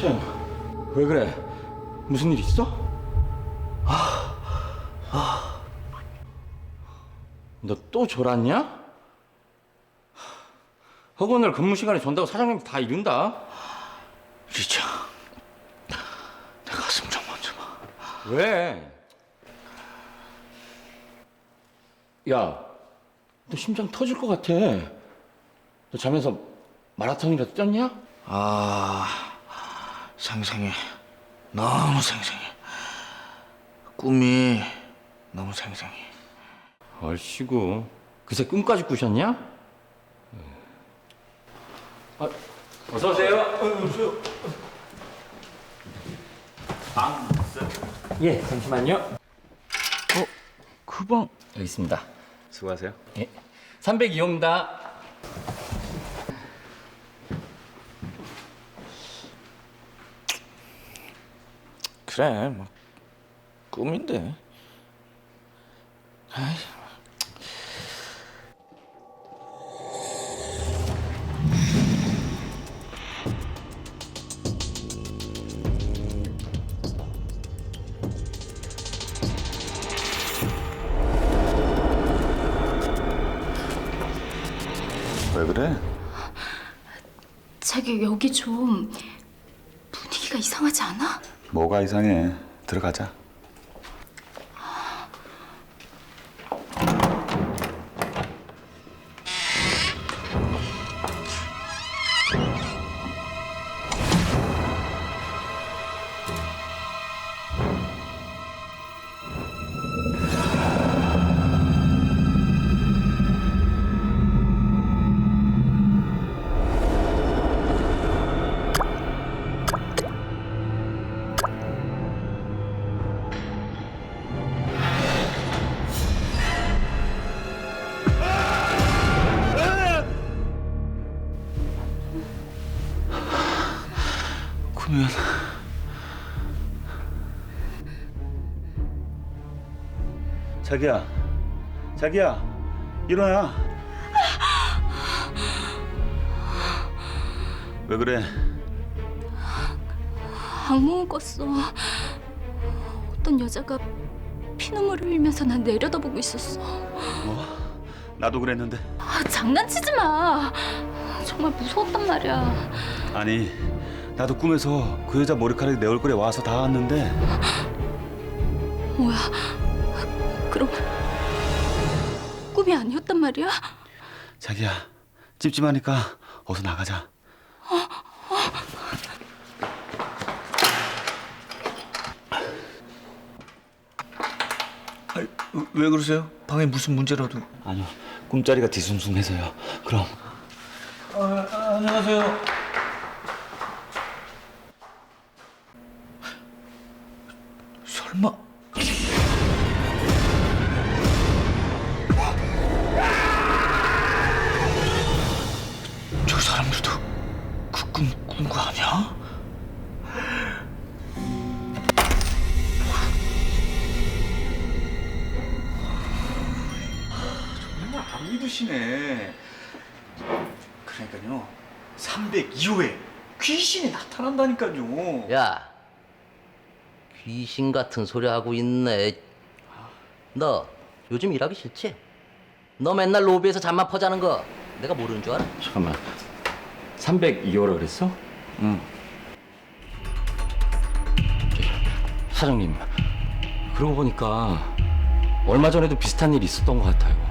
chen, 왜 그래? 무슨 일 있어? 너또 졸았냐? 학원을 근무 시간에 존다고 사장님 다 이른다. 리창, 내 가슴 좀 먼저 봐. 왜? 야, 너 심장 터질 것 같아. 너 자면서 마라톤이라도 뛰었냐? 아, 생생해. 너무 생생해. 꿈이 너무 생생해. 얼씨구, 그새 꿈까지 꾸셨냐? 아, 어서 오세요. 예, 잠시만요. 어, 그 방. 여기 있습니다. 수고하세요. 예, 302호입니다. 그래, 뭐 꿈인데. 아이, 왜 그래? 자기 여기 좀 분위기가 이상하지 않아? 뭐가 이상해? 들어가자. 꿈이야. 자기야, 자기야, 일어나. 왜 그래? 악몽을 꿨어. 어떤 여자가 피눈물을 흘리면서 난 내려다보고 있었어. 나도 그랬는데. 아, 장난치지 마. 정말 무서웠단 말이야. 아니, 나도 꿈에서 그 여자 머리카락이 내 얼굴에 와서 닿았는데 뭐야? 그럼 꿈이 아니었단 말이야? 자기야, 찝찝하니까 어서 나가자. 왜 그러세요? 방에 무슨 문제라도. 아니요, 꿈자리가 뒤숭숭해서요. 그럼 아, 안녕하세요. 귀신이 나타난다니까요. 야, 귀신 같은 소리 하고 있네. 너 요즘 일하기 싫지? 너 맨날 로비에서 잠만 퍼자는 거 내가 모르는 줄 알아? 잠깐만. 302호라 그랬어? 응. 사장님, 그러고 보니까 얼마 전에도 비슷한 일이 있었던 것 같아요.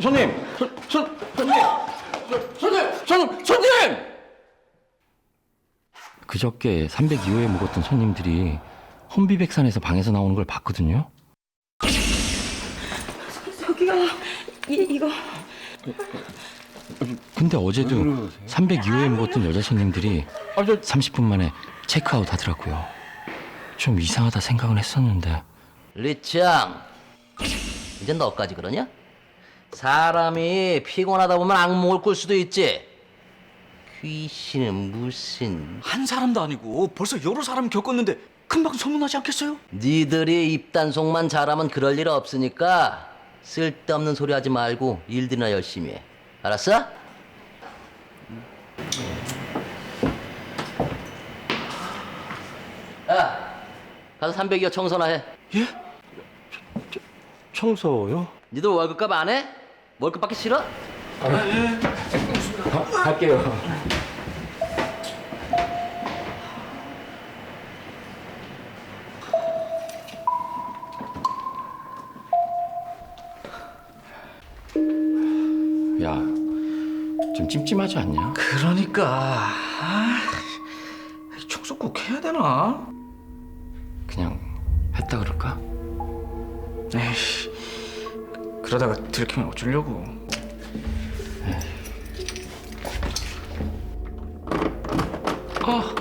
손님, 손, 손, 손님, 손, 손님, 손님, 손님! 그저께 302호에 묵었던 손님들이 혼비백산에서 방에서 나오는 걸 봤거든요. 저기요, 이, 이거 근데 어제도 302호에 묵었던 여자 손님들이 30분 만에 체크아웃 하더라고요. 좀 이상하다 생각은 했었는데 리짱, 이제 너까지 그러냐? 사람이 피곤하다 보면 악몽을 꿀 수도 있지. 귀신은 무슨 한 사람도 아니고 벌써 여러 사람 겪었는데 금방 소문나지 않겠어요? 니들이 입단속만 잘하면 그럴 일 없으니까 쓸데없는 소리 하지 말고 일들이나 열심히 해 알았어? 야 가서 300이어 청소나 해 예? 청소요? 니들 월급값 안 해? 월급 받기 싫어? 갈게요. 야, 좀 찜찜하지 않냐? 그러니까 아, 청소 꼭 해야 되나? 그냥 했다 그럴까? 에이씨 그러다가 들키면 어쩌려고. 아, 아,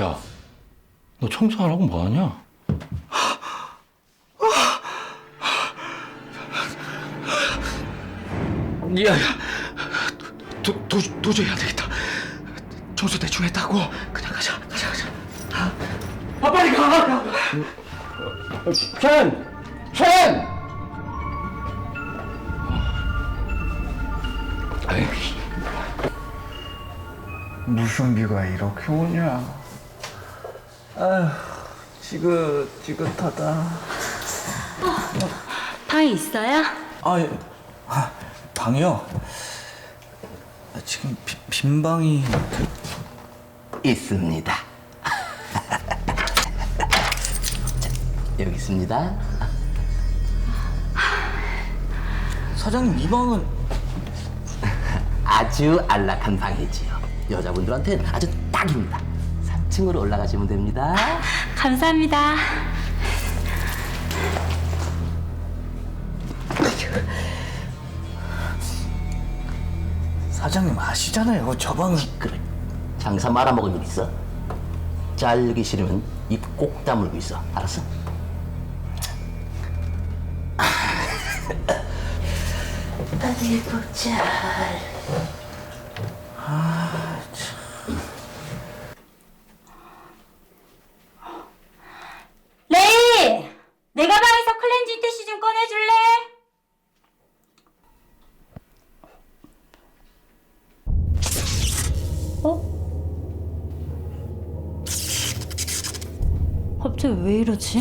야, 너 청소 안 하고 뭐 하냐? 야, 야, 도, 도, 도저히 안 되겠다. 청소 대충 했다고. 그냥 가자, 가자, 가자. 아, 아 빨리 가. 가. 아이, 무슨 비가 이렇게 오냐? 아휴, 지긋지긋하다. 방에 있어요? 아, 예. 아, 방이요? 아, 지금 비, 빈 방이 있습니다. 자, 여기 있습니다. 사장님 이 방은 아주 안락한 방이지요. 여자분들한테는 아주 딱입니다. 3층으로 올라가시면 됩니다. 감사합니다. 사장님 아시잖아요. 저 방은 그래 장사 말아먹을 일 있어 잘리기 싫으면 입 꼭 다물고 있어 알았어? 어디 보자 레이! 내 가방에서 클렌징 티슈 좀 꺼내줄래? 어? 갑자기 왜 이러지?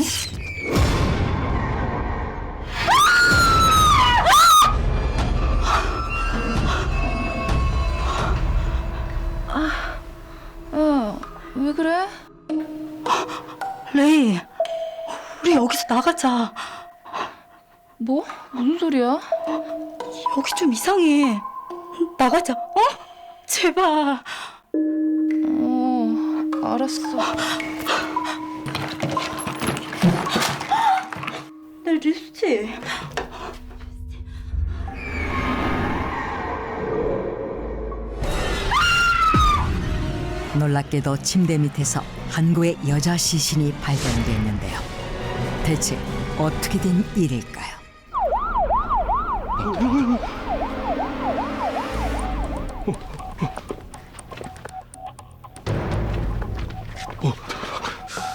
왜 그래? 레이, 우리 여기서 나가자. 뭐? 무슨 소리야? 여기 좀 이상해. 나가자, 어? 제발. 어, 알았어. 내 립스틱. 놀랍게도 침대 밑에서 한 구의 여자 시신이 발견됐는데요. 대체 어떻게 된 일일까요?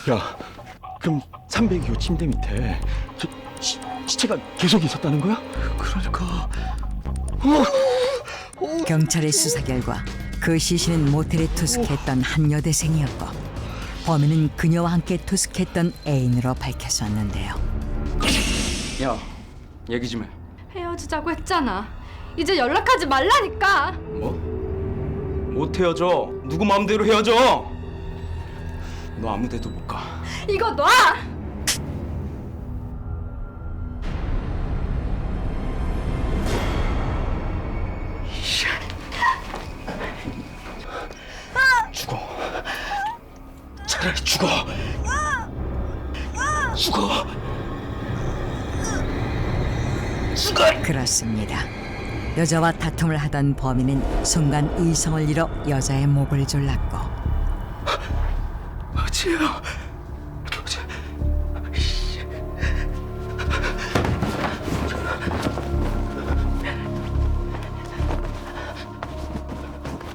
야, 그럼 302호 침대 밑에 저 시, 시체가 계속 있었다는 거야? 그러니까 경찰의 수사 결과 그 시신은 모텔에 투숙했던 한 여대생이었고 범인은 그녀와 함께 투숙했던 애인으로 밝혀졌는데요. 야, 얘기 좀 해. 헤어지자고 했잖아. 이제 연락하지 말라니까. 뭐? 못 헤어져. 누구 마음대로 헤어져. 너 아무데도 못 가. 이거 놔! 죽어. 죽어. 죽어. 그렇습니다. 여자와 다툼을 하던 범인은 순간 의성을 잃어 여자의 목을 졸랐고. 어지.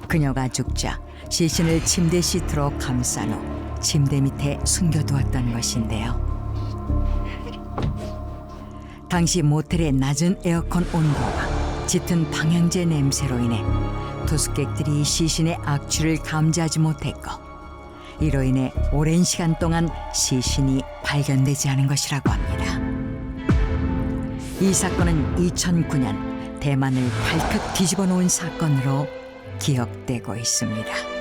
그녀가 죽자 시신을 침대 시트로 감싼 후 침대 밑에 숨겨두었던 것인데요. 당시 모텔의 낮은 에어컨 온도와 짙은 방향제 냄새로 인해 투숙객들이 시신의 악취를 감지하지 못했고 이로 인해 오랜 시간 동안 시신이 발견되지 않은 것이라고 합니다. 이 사건은 2009년 대만을 발칵 뒤집어 놓은 사건으로 기억되고 있습니다.